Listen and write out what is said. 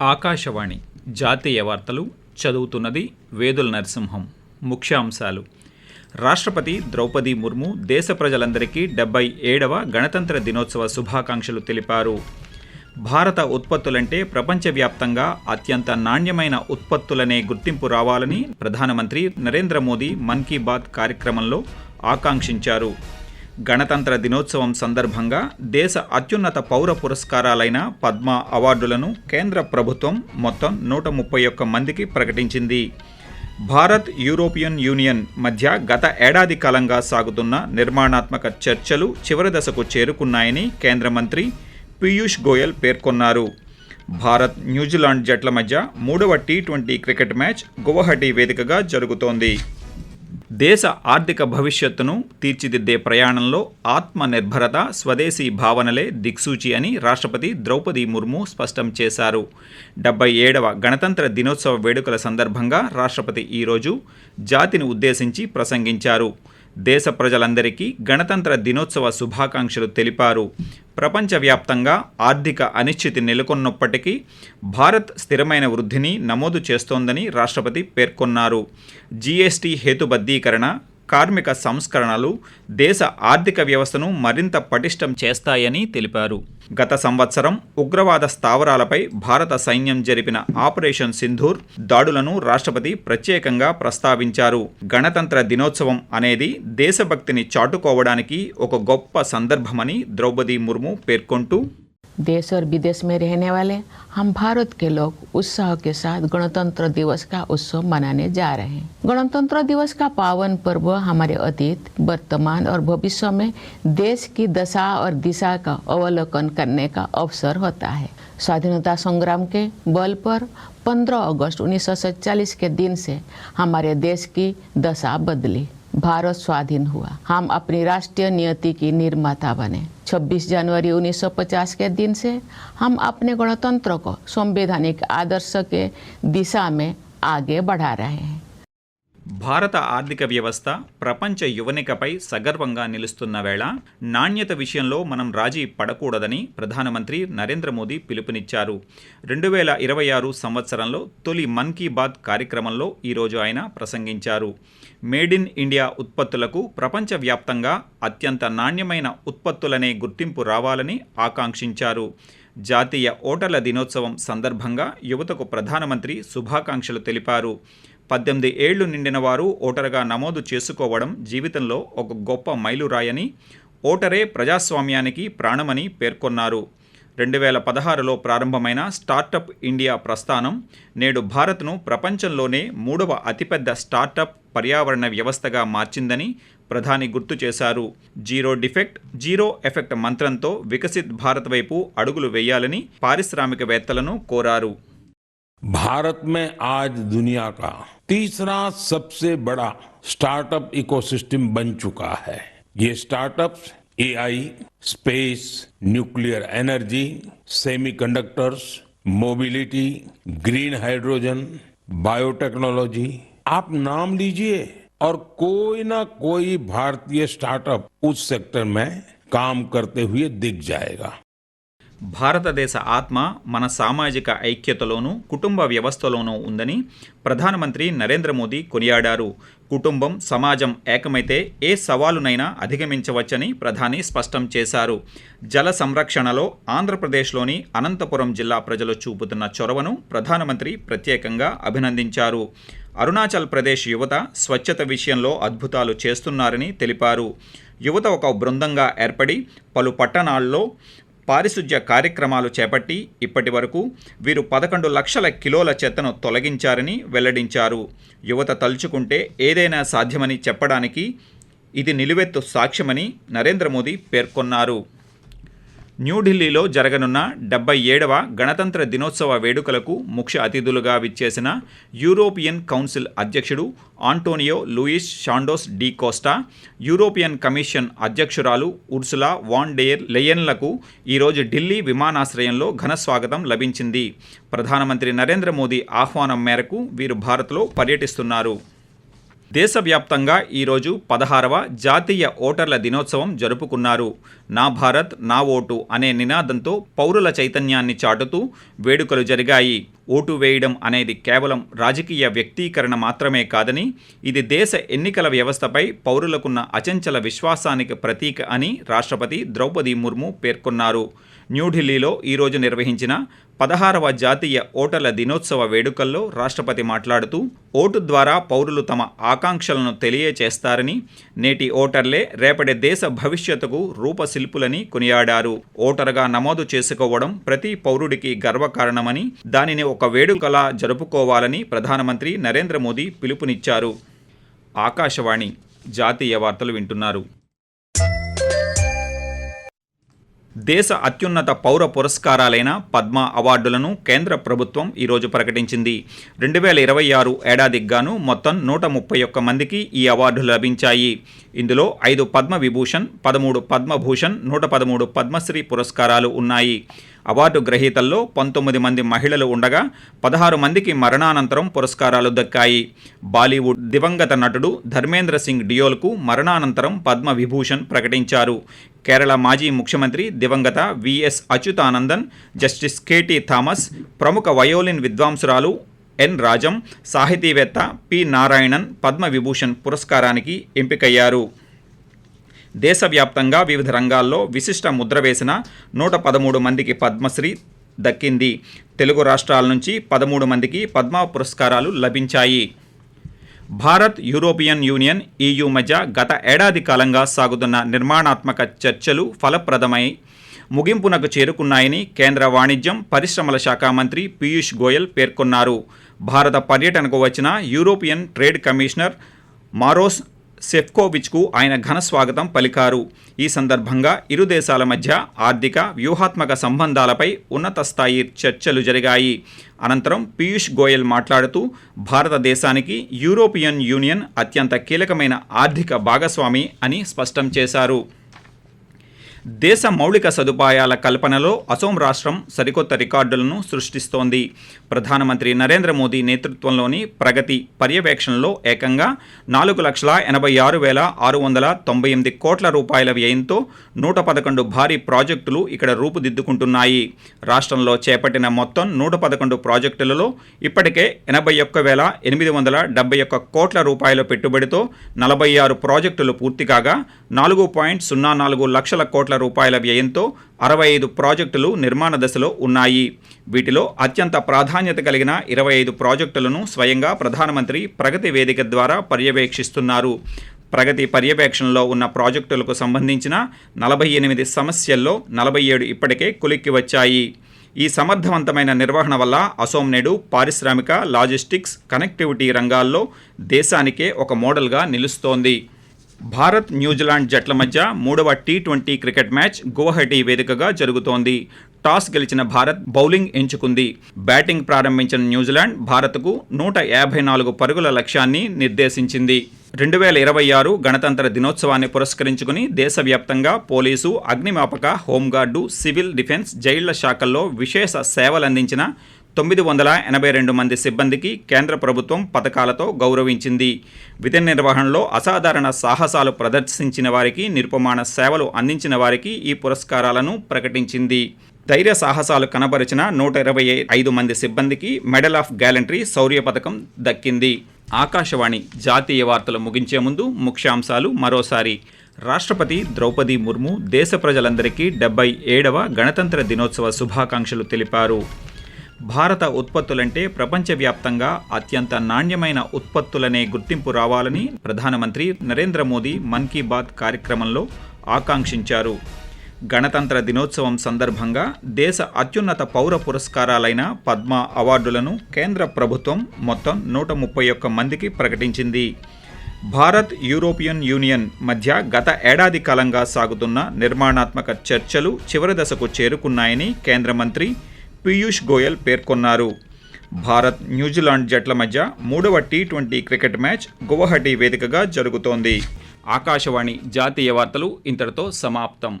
ఆకాశవాణి జాతీయ వార్తలు చదువుతున్నది వేదుల నరసింహం. ముఖ్యాంశాలు. రాష్ట్రపతి ద్రౌపది ముర్ము దేశ ప్రజలందరికీ డెబ్బై ఏడవ గణతంత్ర దినోత్సవ శుభాకాంక్షలు తెలిపారు. భారత ఉత్పత్తులంటే ప్రపంచవ్యాప్తంగా అత్యంత నాణ్యమైన ఉత్పత్తులనే గుర్తింపు రావాలని ప్రధానమంత్రి నరేంద్ర మోదీ మన్ కీ బాత్ కార్యక్రమంలో ఆకాంక్షించారు. గణతంత్ర దినోత్సవం సందర్భంగా దేశ అత్యున్నత పౌర పురస్కారాలైన పద్మ అవార్డులను కేంద్ర ప్రభుత్వం మొత్తం నూట ముప్పై ఒక్క మందికి ప్రకటించింది. భారత్ యూరోపియన్ యూనియన్ మధ్య గత ఏడాది కాలంగా సాగుతున్న నిర్మాణాత్మక చర్చలు చివరి దశకు చేరుకున్నాయని కేంద్ర మంత్రి పీయూష్ గోయల్ పేర్కొన్నారు. భారత్ న్యూజిలాండ్ జట్ల మధ్య మూడవ T twenty cricket match Guwahati వేదికగా జరుగుతోంది. దేశ ఆర్థిక భవిష్యత్తును తీర్చిదిద్దే ప్రయాణంలో ఆత్మ నిర్భరత స్వదేశీ భావనలే దిక్సూచి అని రాష్ట్రపతి ద్రౌపది ముర్ము స్పష్టం చేశారు. డెబ్బై ఏడవ గణతంత్ర దినోత్సవ వేడుకల సందర్భంగా రాష్ట్రపతి ఈరోజు జాతిని ఉద్దేశించి ప్రసంగించారు. దేశ ప్రజలందరికీ గణతంత్ర దినోత్సవ శుభాకాంక్షలు తెలిపారు. ప్రపంచవ్యాప్తంగా ఆర్థిక అనిశ్చితి నెలకొన్నప్పటికీ భారత్ స్థిరమైన వృద్ధిని నమోదు చేస్తోందని రాష్ట్రపతి పేర్కొన్నారు. జీఎస్టీ హేతుబద్ధీకరణ కార్మిక సంస్కరణలు దేశ ఆర్థిక వ్యవస్థను మరింత పటిష్టం చేస్తాయని తెలిపారు. గత సంవత్సరం ఉగ్రవాద స్థావరాలపై భారత సైన్యం జరిపిన ఆపరేషన్ సింధూర్ దాడులను రాష్ట్రపతి ప్రత్యేకంగా ప్రస్తావించారు. గణతంత్ర దినోత్సవం అనేది దేశభక్తిని చాటుకోవడానికి ఒక గొప్ప సందర్భమని ద్రౌపది ముర్ము పేర్కొంటూ देश और विदेश में रहने वाले, हम भारत के लोग उत्साह के साथ गणतंत्र दिवस का उत्सव मनाने जा रहे हैं। गणतंत्र दिवस का पावन पर्व हमारे अतीत, वर्तमान और भविष्य में देश की दशा और दिशा का अवलोकन करने का अवसर होता है। स्वाधीनता संग्राम के बल पर 15 अगस्त 1947 के दिन से हमारे देश की दशा बदली। भारत स्वाधीन हुआ। हम अपनी राष्ट्रीय नियति की निर्माता बने। 26 जनवरी 1950 के दिन से हम अपने गणतंत्र को संवैधानिक आदर्श के दिशा में आगे बढ़ा रहे हैं। భారత ఆర్థిక వ్యవస్థ ప్రపంచ యువనికపై సగర్వంగా నిలుస్తున్న వేళ నాణ్యత విషయంలో మనం రాజీ పడకూడదని ప్రధానమంత్రి నరేంద్ర మోదీ పిలుపునిచ్చారు. రెండు వేల ఇరవై ఆరు సంవత్సరంలో తొలి మన్ కీ బాత్ కార్యక్రమంలో ఈరోజు ఆయన ప్రసంగించారు. మేడ్ ఇన్ ఇండియా ఉత్పత్తులకు ప్రపంచవ్యాప్తంగా అత్యంత నాణ్యమైన ఉత్పత్తులనే గుర్తింపు రావాలని ఆకాంక్షించారు. జాతీయ ఓటర్ల దినోత్సవం సందర్భంగా యువతకు ప్రధానమంత్రి శుభాకాంక్షలు తెలిపారు. పద్దెనిమిది ఏళ్ళు నిండిన వారు ఓటరుగా నమోదు చేసుకోవడం జీవితంలో ఒక గొప్ప మైలురాయని ఓటరే ప్రజాస్వామ్యానికి ప్రాణమని పేర్కొన్నారు. రెండు వేల పదహారులో ప్రారంభమైన స్టార్టప్ ఇండియా ప్రస్థానం నేడు భారత్ను ప్రపంచంలోనే మూడవ అతిపెద్ద స్టార్టప్ పర్యావరణ వ్యవస్థగా మార్చిందని ప్రధాని గుర్తు చేశారు. జీరో డిఫెక్ట్ జీరో ఎఫెక్ట్ మంత్రంతో వికసిత్ భారత్ వైపు అడుగులు వేయాలని పారిశ్రామికవేత్తలను కోరారు. भारत में आज दुनिया का तीसरा सबसे बड़ा स्टार्टअप इकोसिस्टम बन चुका है। ये startups AI space nuclear energy semiconductors mobility green hydrogen biotechnology आप नाम लीजिए और कोई ना कोई भारतीय स्टार्टअप उस सेक्टर में काम करते हुए दिख जाएगा। భారతదేశ ఆత్మ మన సామాజిక ఐక్యతలోనూ కుటుంబ వ్యవస్థలోనూ ఉందని ప్రధానమంత్రి నరేంద్ర మోదీ కొనియాడారు. కుటుంబం సమాజం ఏకమైతే ఏ సవాలునైనా అధిగమించవచ్చని ప్రధాని స్పష్టం చేశారు. జల సంరక్షణలో ఆంధ్రప్రదేశ్లోని అనంతపురం జిల్లా ప్రజలు చూపుతున్న చొరవను ప్రధానమంత్రి ప్రత్యేకంగా అభినందించారు. అరుణాచల్ ప్రదేశ్ యువత స్వచ్ఛత విషయంలో అద్భుతాలు చేస్తున్నారని తెలిపారు. యువత ఒక బృందంగా ఏర్పడి పలు పట్టణాల్లో పారిశుధ్య కార్యక్రమాలు చేపట్టి ఇప్పటి వరకు వీరు పదకొండు లక్షల కిలోల చెత్తను తొలగించారని వెల్లడించారు. యువత తలుచుకుంటే ఏదైనా సాధ్యమని చెప్పడానికి ఇది నిలువెత్తు సాక్ష్యమని నరేంద్ర మోదీ పేర్కొన్నారు. న్యూఢిల్లీలో జరగనున్న డెబ్బై ఏడవ గణతంత్ర దినోత్సవ వేడుకలకు ముఖ్య అతిథులుగా విచ్చేసిన యూరోపియన్ కౌన్సిల్ అధ్యక్షుడు Antonio Luis Santos da Costa European commission అధ్యక్షురాలు ఉర్సులా వాన్ డేయర్ లెయన్లకు ఈరోజు ఢిల్లీ విమానాశ్రయంలో ఘన స్వాగతం లభించింది. ప్రధానమంత్రి నరేంద్ర మోదీ ఆహ్వానం మేరకు వీరు భారత్లో పర్యటిస్తున్నారు. దేశవ్యాప్తంగా ఈరోజు పదహారవ జాతీయ ఓటర్ల దినోత్సవం జరుపుకున్నారు. నా భారత్ నా ఓటు అనే నినాదంతో పౌరుల చైతన్యాన్ని చాటుతూ వేడుకలు జరిగాయి. ఓటు వేయడం అనేది కేవలం రాజకీయ వ్యక్తీకరణ మాత్రమే కాదని ఇది దేశ ఎన్నికల వ్యవస్థపై పౌరులకున్న అచంచల విశ్వాసానికి ప్రతీక అని రాష్ట్రపతి ద్రౌపది ముర్ము పేర్కొన్నారు. న్యూఢిల్లీలో ఈరోజు నిర్వహించిన పదహారవ జాతీయ ఓటర్ల దినోత్సవ వేడుకల్లో రాష్ట్రపతి మాట్లాడుతూ ఓటు ద్వారా పౌరులు తమ ఆకాంక్షలను తెలియచేస్తారని నేటి ఓటర్లే రేపటి దేశ భవిష్యత్తుకు రూపశిల్పులని కొనియాడారు. ఓటరుగా నమోదు చేసుకోవడం ప్రతి పౌరుడికి గర్వకారణమని దానిని ఒక వేడుకలా జరుపుకోవాలని ప్రధానమంత్రి నరేంద్ర మోదీ పిలుపునిచ్చారు. ఆకాశవాణి జాతీయ వార్తలు వింటున్నారు. దేశ అత్యున్నత పౌర పురస్కారాలైన పద్మ అవార్డులను కేంద్ర ప్రభుత్వం ఈరోజు ప్రకటించింది. రెండు వేల ఇరవై ఆరు ఏడాదికి గాను మొత్తం నూట ముప్పై ఒక్క మందికి ఈ అవార్డులు లభించాయి. ఇందులో ఐదు పద్మ విభూషణ్ పదమూడు పద్మభూషణ్ నూట పదమూడు పద్మశ్రీ పురస్కారాలు ఉన్నాయి. అవార్డు గ్రహీతల్లో పంతొమ్మిది మంది మహిళలు ఉండగా పదహారు మందికి మరణానంతరం పురస్కారాలు దక్కాయి. బాలీవుడ్ దివంగత నటుడు ధర్మేంద్ర సింగ్ డియోల్కు మరణానంతరం పద్మ విభూషణ్ ప్రకటించారు. కేరళ మాజీ ముఖ్యమంత్రి దివంగత VS Achuthanandan justice KT Thomas ప్రముఖ వయోలిన్ విద్వాంసురాలు ఎన్ రాజం సాహితీవేత్త పి నారాయణన్ పద్మ విభూషణ్ పురస్కారానికి ఎంపికయ్యారు. దేశవ్యాప్తంగా వివిధ రంగాల్లో విశిష్ట ముద్ర వేసిన నూట పదమూడు మందికి పద్మశ్రీ దక్కింది. తెలుగు రాష్ట్రాల నుంచి పదమూడు మందికి పద్మ పురస్కారాలు లభించాయి. భారత్ యూరోపియన్ యూనియన్ ఈయూ మధ్య గత ఏడాది కాలంగా సాగుతున్న నిర్మాణాత్మక చర్చలు ఫలప్రదమై ముగింపునకు చేరుకున్నాయని కేంద్ర వాణిజ్యం పరిశ్రమల శాఖ మంత్రి పీయూష్ గోయల్ పేర్కొన్నారు. భారత పర్యటనకు వచ్చిన యూరోపియన్ ట్రేడ్ కమిషనర్ మారోస్ సెఫ్కోవిచ్కు ఆయన ఘన స్వాగతం పలికారు. ఈ సందర్భంగా ఇరు దేశాల మధ్య ఆర్థిక వ్యూహాత్మక సంబంధాలపై ఉన్నత స్థాయి చర్చలు జరిగాయి. అనంతరం పీయూష్ గోయల్ మాట్లాడుతూ భారతదేశానికి యూరోపియన్ యూనియన్ అత్యంత కీలకమైన ఆర్థిక భాగస్వామి అని స్పష్టం చేశారు. దేశ మౌలిక సదుపాయాల కల్పనలో అసోం రాష్ట్రం సరికొత్త రికార్డులను సృష్టిస్తోంది. ప్రధానమంత్రి నరేంద్ర మోదీ నేతృత్వంలోని ప్రగతి పర్యవేక్షణలో ఏకంగా నాలుగు లక్షల ఎనభై ఆరు వేల ఆరు వందల తొంభై ఎనిమిది కోట్ల రూపాయల వ్యయంతో నూట పదకొండు భారీ ప్రాజెక్టులు ఇక్కడ రూపుదిద్దుకుంటున్నాయి. రాష్ట్రంలో చేపట్టిన మొత్తం నూట పదకొండు ప్రాజెక్టులలో ఇప్పటికే ఎనభై ఒక్క వేల ఎనిమిది వందల డెబ్బై ఒక్క కోట్ల రూపాయల పెట్టుబడితో నలభై ఆరు ప్రాజెక్టులు పూర్తి కాగా నాలుగు పాయింట్ సున్నా నాలుగు లక్షల కోట్ల కోట్ల రూపాయల వ్యయంతో అరవై ఐదు ప్రాజెక్టులు నిర్మాణ దశలో ఉన్నాయి. వీటిలో అత్యంత ప్రాధాన్యత కలిగిన ఇరవై ఐదు ప్రాజెక్టులను స్వయంగా ప్రధానమంత్రి ప్రగతి వేదిక ద్వారా పర్యవేక్షిస్తున్నారు. ప్రగతి పర్యవేక్షణలో ఉన్న ప్రాజెక్టులకు సంబంధించిన నలభై ఎనిమిది సమస్యల్లో నలభై ఏడు ఇప్పటికే కొలిక్కి వచ్చాయి. ఈ సమర్థవంతమైన నిర్వహణ వల్ల అసోం నేడు పారిశ్రామిక లాజిస్టిక్స్ కనెక్టివిటీ రంగాల్లో దేశానికే ఒక మోడల్గా నిలుస్తోంది. భారత్ న్యూజిలాండ్ జట్ల మధ్య మూడవ T twenty cricket match Guwahati వేదికగా జరుగుతోంది. టాస్ గెలిచిన భారత్ బౌలింగ్ ఎంచుకుంది. బ్యాటింగ్ ప్రారంభించిన న్యూజిలాండ్ భారత్కు నూట యాభై నాలుగు పరుగుల లక్ష్యాన్ని నిర్దేశించింది. రెండు వేల ఇరవై ఆరు గణతంత్ర దినోత్సవాన్ని పురస్కరించుకుని దేశవ్యాప్తంగా పోలీసు అగ్నిమాపక హోంగార్డు సివిల్ డిఫెన్స్ జైళ్ళ శాఖల్లో విశేష సేవలందించిన తొమ్మిది వందల ఎనభై రెండు మంది సిబ్బందికి కేంద్ర ప్రభుత్వం పథకాలతో గౌరవించింది. విధి నిర్వహణలో అసాధారణ సాహసాలు ప్రదర్శించిన వారికి నిరుపమాణ సేవలు అందించిన వారికి ఈ పురస్కారాలను ప్రకటించింది. ధైర్య సాహసాలు కనబరిచిన నూట ఇరవై ఐదు మంది సిబ్బందికి మెడల్ ఆఫ్ గ్యాలంటరీ శౌర్య పథకం దక్కింది. ఆకాశవాణి జాతీయ వార్తలు ముగించే ముందు ముఖ్యాంశాలు మరోసారి. రాష్ట్రపతి ద్రౌపది ముర్ము దేశ ప్రజలందరికీ డెబ్బై ఏడవ గణతంత్ర దినోత్సవ శుభాకాంక్షలు తెలిపారు. భారత ఉత్పత్తులంటే ప్రపంచవ్యాప్తంగా అత్యంత నాణ్యమైన ఉత్పత్తులనే గుర్తింపు రావాలని ప్రధానమంత్రి నరేంద్ర మోదీ మన్ కీ బాత్ కార్యక్రమంలో ఆకాంక్షించారు. గణతంత్ర దినోత్సవం సందర్భంగా దేశ అత్యున్నత పౌర పురస్కారాలైన పద్మ అవార్డులను కేంద్ర ప్రభుత్వం మొత్తం నూట ముప్పై ఒక్క మందికి ప్రకటించింది. భారత్ యూరోపియన్ యూనియన్ మధ్య గత ఏడాది కాలంగా సాగుతున్న నిర్మాణాత్మక చర్చలు చివరి దశకు చేరుకున్నాయని కేంద్ర మంత్రి పీయూష్ గోయల్ పేర్కొన్నారు. భారత్ న్యూజిలాండ్ జట్ల మధ్య మూడవ T twenty cricket match Guwahati వేదికగా జరుగుతోంది. ఆకాశవాణి జాతీయ వార్తలు ఇంతటితో సమాప్తం.